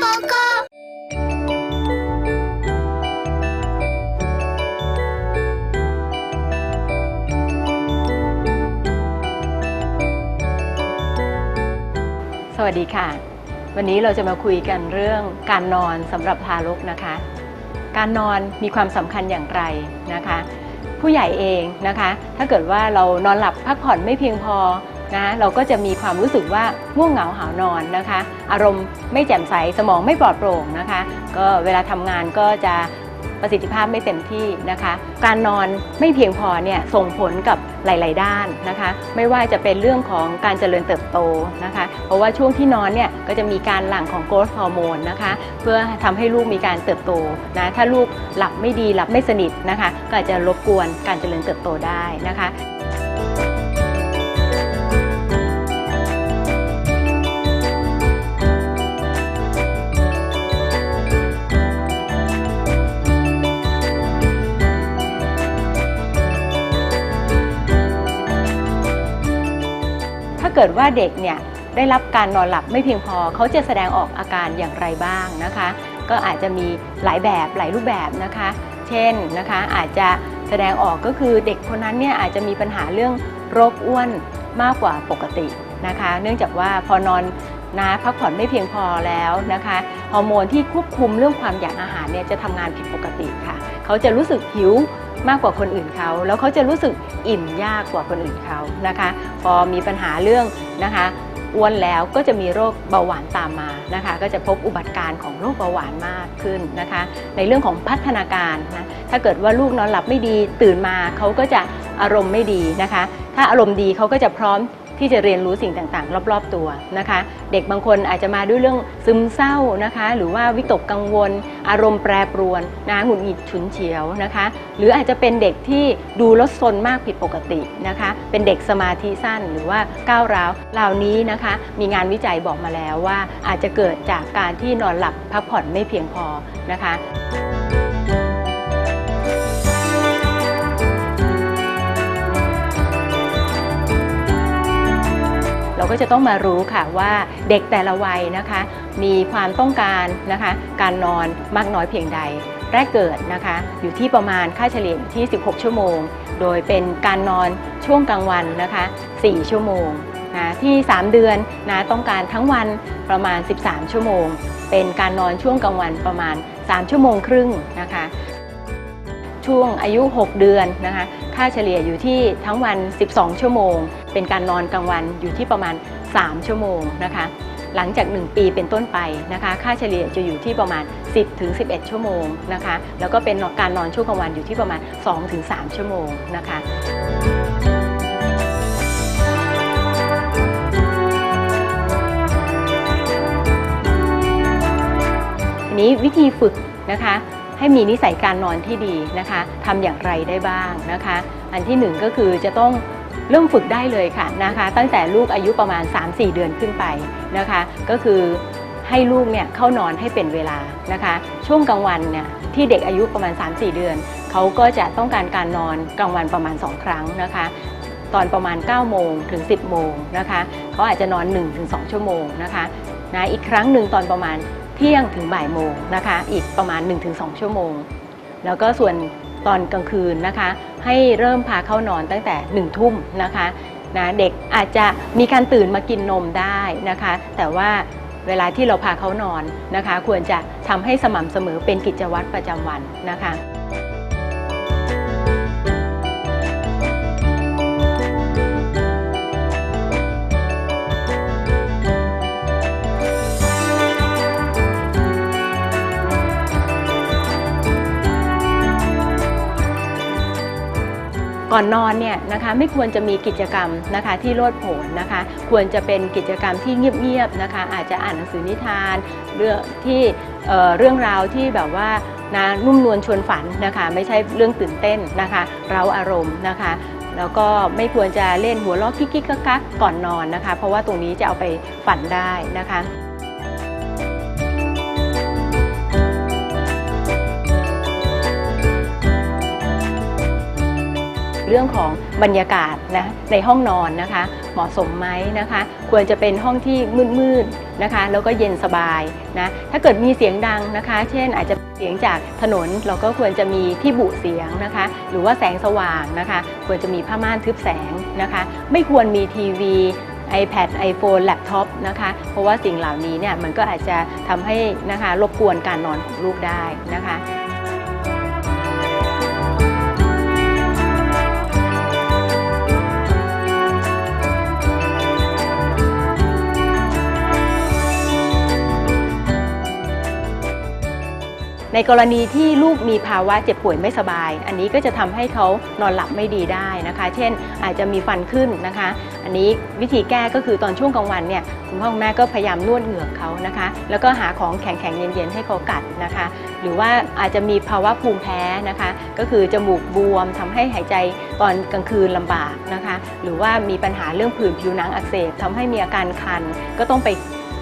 โปโกสวัสดีค่ะ วันนี้เราจะมาคุยกันเรื่องการนอนสำหรับทารกนะคะ การนอนมีความสำคัญอย่างไรนะคะ ผู้ใหญ่เองนะคะ ถ้าเกิดว่าเรานอนหลับพักผ่อนไม่เพียงพอ นะเราก็จะมีความรู้สึกว่าง่วงเหงาหานอนนะคะ อารมณ์ไม่แจ่มใสสมองไม่ปลอดโปร่งนะคะ ก็เวลาทำงานก็จะประสิทธิภาพไม่เต็มที่นะคะ การนอนไม่เพียงพอเนี่ยส่งผลกับหลาย ๆ ด้านนะคะ ไม่ว่าจะเป็นเรื่องของการเจริญเติบโตนะคะ เพราะว่าช่วงที่นอนเนี่ยก็จะมีการหลั่งของโกรทฮอร์โมนนะคะ เพื่อทำให้ลูกมีการเติบโตนะ ถ้าลูกหลับไม่ดีหลับไม่สนิทนะคะ ก็อาจจะรบกวนการเจริญเติบโตได้นะคะ เกิดว่าเด็กเนี่ยได้รับการนอนหลับไม่เพียงพอ เขาจะแสดงออกอาการอย่างไรบ้างนะคะ ก็อาจจะมีหลายแบบหลายรูปแบบนะคะ เช่นนะคะอาจจะแสดงออกก็คือเด็กคนนั้นเนี่ยอาจจะมีปัญหาเรื่องโรคอ้วนมากกว่าปกตินะคะ เนื่องจากว่าพอนอนนะพักผ่อนไม่เพียงพอแล้วนะคะฮอร์โมนที่ควบคุมเรื่องความอยากอาหารเนี่ยจะทำงานผิดปกติค่ะ เขาจะรู้สึกหิว มากกว่าคนอื่นเขา แล้วเขาจะรู้สึกอิ่มยากกว่าคนอื่นเขานะคะ พอมีปัญหาเรื่องนะคะอ้วนแล้วก็จะมีโรคเบาหวานตามมานะคะ ก็จะพบอุบัติการณ์ของโรคเบาหวานมากขึ้นนะคะ ในเรื่องของพัฒนาการนะถ้าเกิดว่าลูกนอนหลับไม่ดีตื่นมาเขาก็จะอารมณ์ไม่ดีนะคะ ถ้าอารมณ์ดีเขาก็จะพร้อม ที่จะเรียนรู้สิ่งต่างๆ รอบๆตัวนะคะ เด็กบางคนอาจจะมาด้วยเรื่องซึมเศร้านะคะ หรือว่าวิตกกังวล อารมณ์แปรปรวนนะหงุดหงิดฉุนเฉียวนะคะ หรืออาจจะเป็นเด็กที่ดูลดซนมากผิดปกตินะคะ เป็นเด็กสมาธิสั้นหรือว่าก้าวร้าวเหล่านี้นะคะ มีงานวิจัยบอกมาแล้วว่าอาจจะเกิดจากการที่นอนหลับพักผ่อนไม่เพียงพอนะคะ เราก็จะต้องมารู้ค่ะว่าเด็กแต่ละวัยนะคะ มีความต้องการนะคะ การนอนมากน้อยเพียงใด แรกเกิดนะคะอยู่ที่ประมาณค่าเฉลี่ยที่ 16 ชั่วโมง โดยเป็นการนอนช่วงกลางวันนะคะ 4 ชั่วโมงนะที่ 3 เดือนนะต้องการทั้งวันประมาณ 13 ชั่วโมง เป็นการนอนช่วงกลางวันประมาณ 3 ชั่วโมงครึ่งนะคะ ช่วงอายุ 6 เดือนนะคะ ค่าเฉลี่ยอยู่ที่ทั้งวัน 12 ชั่วโมง เป็นการนอนกลางวันอยู่ที่ประมาณ 3 ชั่วโมงนะคะ หลังจาก 1 ปีเป็นต้นไปนะคะ ค่าเฉลี่ยจะอยู่ที่ประมาณ 10ถึง11 ชั่วโมงนะคะ แล้วก็เป็นการนอนช่วงกลางวันอยู่ที่ประมาณ 2 ถึง 3 ชั่วโมงนะคะทีนี้วิธีฝึกนะคะให้มีนิสัยการนอนที่ดีนะคะทำอย่างไรได้บ้างนะคะ อันที่หนึ่งก็คือจะต้อง เริ่มฝึกได้เลยค่ะนะคะ ตั้งแต่ลูกอายุประมาณ 3-4 เดือนขึ้นไปนะคะ ก็คือให้ลูกเนี่ยเข้านอนให้เป็นเวลานะคะ ช่วงกลางวันเนี่ยที่เด็กอายุประมาณ 3-4 เดือน เขาก็จะต้องการการนอนกลางวันประมาณ 2 ครั้งนะคะ ตอนประมาณ 9 โมงถึง 10 โมงนะคะ เขาอาจจะนอน 1-2 ชั่วโมงนะคะนะอีกครั้งหนึ่งตอนประมาณเที่ยงถึงบ่ายโมงนะคะ อีกประมาณ 1-2 ชั่วโมง แล้วก็ส่วน ตอนกลางคืนนะคะ ให้เริ่มพาเข้านอนตั้งแต่1นึ่ทุ่มนะคะนะเด็กอาจจะมีการตื่นมากินนมได้นะคะ แต่ว่าเวลาที่เราพาเขานอนนะคะ ควรจะทำให้สม่ำเสมอเป็นกิจวัตรประจำวันนะคะ ก่อนนอนเนี่ยนะคะไม่ควรจะมีกิจกรรมนะคะที่โลดโผนนะคะ ควรจะเป็นกิจกรรมที่เงียบๆนะคะ อาจจะอ่านหนังสือนิทานเรื่องที่เรื่องราวที่แบบว่านะนุ่มนวลชวนฝันนะคะ ไม่ใช่เรื่องตื่นเต้นนะคะ เราอารมณ์นะคะแล้วก็ไม่ควรจะเล่นหัวล้อกิ๊กๆกักๆก่อนนอนนะคะ เพราะว่าตรงนี้จะเอาไปฝันได้นะคะ หรือรื่องของบรรยากาศนะในห้องนอนนะคะ เหมาะสมไหมนะคะ ควรจะเป็นห้องที่มืดๆนะคะ แล้วก็เย็นสบายนะถ้าเกิดมีเสียงดังนะคะ เช่นอาจจะเสียงจากถนนเราก็ควรจะมีที่บุเสียงนะคะ หรือว่าแสงสว่างนะคะ ควรจะมีผ้าม่านทึบแสงนะคะ ไม่ควรมีทีวี iPad iPhone แล็ปท็อปนะคะ เพราะว่าสิ่งเหล่านี้เนี่ยมันก็อาจจะทำให้นะคะรบกวนการนอนของลูกได้นะคะ ในกรณีที่ลูกมีภาวะเจ็บป่วยไม่สบาย อันนี้ก็จะทำให้เขานอนหลับไม่ดีได้นะคะ เช่น อาจจะมีฟันขึ้นนะคะ อันนี้วิธีแก้ก็คือตอนช่วงกลางวันเนี่ยคุณพ่อคุณแม่ก็พยายามนวดเหงือกเขานะคะ แล้วก็หาของแข็งๆเย็นๆให้เขากัดนะคะ หรือว่าอาจจะมีภาวะภูมิแพ้นะคะ ก็คือจมูกบวมทำให้หายใจตอนกลางคืนลำบากนะคะ หรือว่ามีปัญหาเรื่องผื่นผิวหนังอักเสบทำให้มีอาการคันก็ต้องไป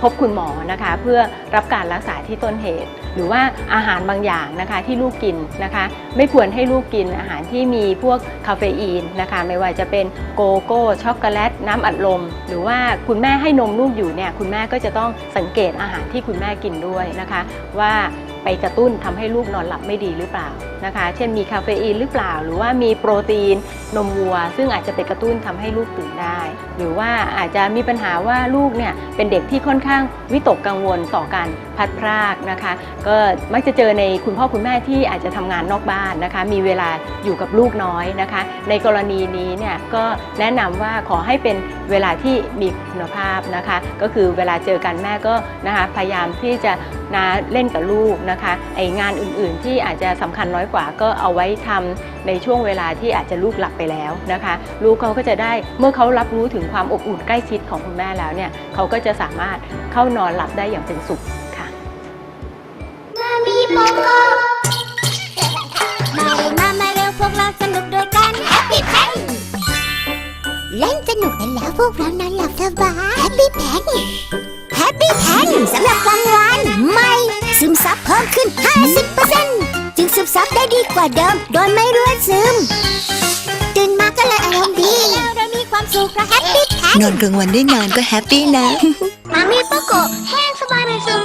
พบคุณหมอนะคะ เพื่อรับการรักษาที่ต้นเหตุ หรือว่าอาหารบางอย่างนะคะที่ลูกกินนะคะ ไม่ควรให้ลูกกินอาหารที่มีพวกคาเฟอีนนะคะ ไม่ว่าจะเป็นโกโก้ช็อกโกแลตน้ำอัดลม หรือว่าคุณแม่ให้นมลูกอยู่เนี่ยคุณแม่ก็จะต้องสังเกตอาหารที่คุณแม่กินด้วยนะคะ ว่าไปกระตุ้นทำให้ลูกนอนหลับไม่ดีหรือเปล่านะคะ เช่นมีคาเฟอีนหรือเปล่า หรือว่ามีโปรตีน นมวัว ซึ่งอาจจะไปกระตุ้นทำให้ลูกตื่นได้ หรือว่าอาจจะมีปัญหาว่าลูกเนี่ยเป็นเด็กที่ค่อนข้างวิตกกังวลต่อการพัดพรากนะคะ ก็มักจะเจอในคุณพ่อคุณแม่ที่อาจจะทำงานนอกบ้านนะคะ มีเวลาอยู่กับลูกน้อยนะคะ ในกรณีนี้เนี่ยก็แนะนำว่าขอให้เป็นเวลาที่มีคุณภาพนะคะ ก็คือเวลาเจอกันแม่ก็นะคะพยายามที่จะนะเล่นกับลูกนะคะไองานอื่นๆที่อาจจะสำคัญน้อยกว่าก็เอาไว้ทำในช่วงเวลาที่อาจจะลูกหลับไปแล้วนะคะ ลูกเขาก็จะได้เมื่อเขารับรู้ถึงความอบอุ่นใกล้ชิดของคุณแม่แล้วเนี่ยเขาก็จะสามารถเข้านอนหลับได้อย่างเป็นสุขค่ะมามีโปโก้มาเร็วมามาเร็วพวกเราสนุกด้วยกัน Happy Pen เล่นสนุกกันแล้วพวกเรานอนหลับสบาย Happy Pen Happy Pen สำหรับกลางวันใหม่ซึมซับเพิ่มขึ้น 50%จึงซึมซับได้ดีกว่าเดิม โดยไม่รั่วซึม ตื่นมาก็เลยอารมณ์ดีเรามีความสุขเพราะ Happy Pen นอนกลางวันได้นานก็แฮปปี้นะ มามีโปโก้แห้งสบายไม่ซึม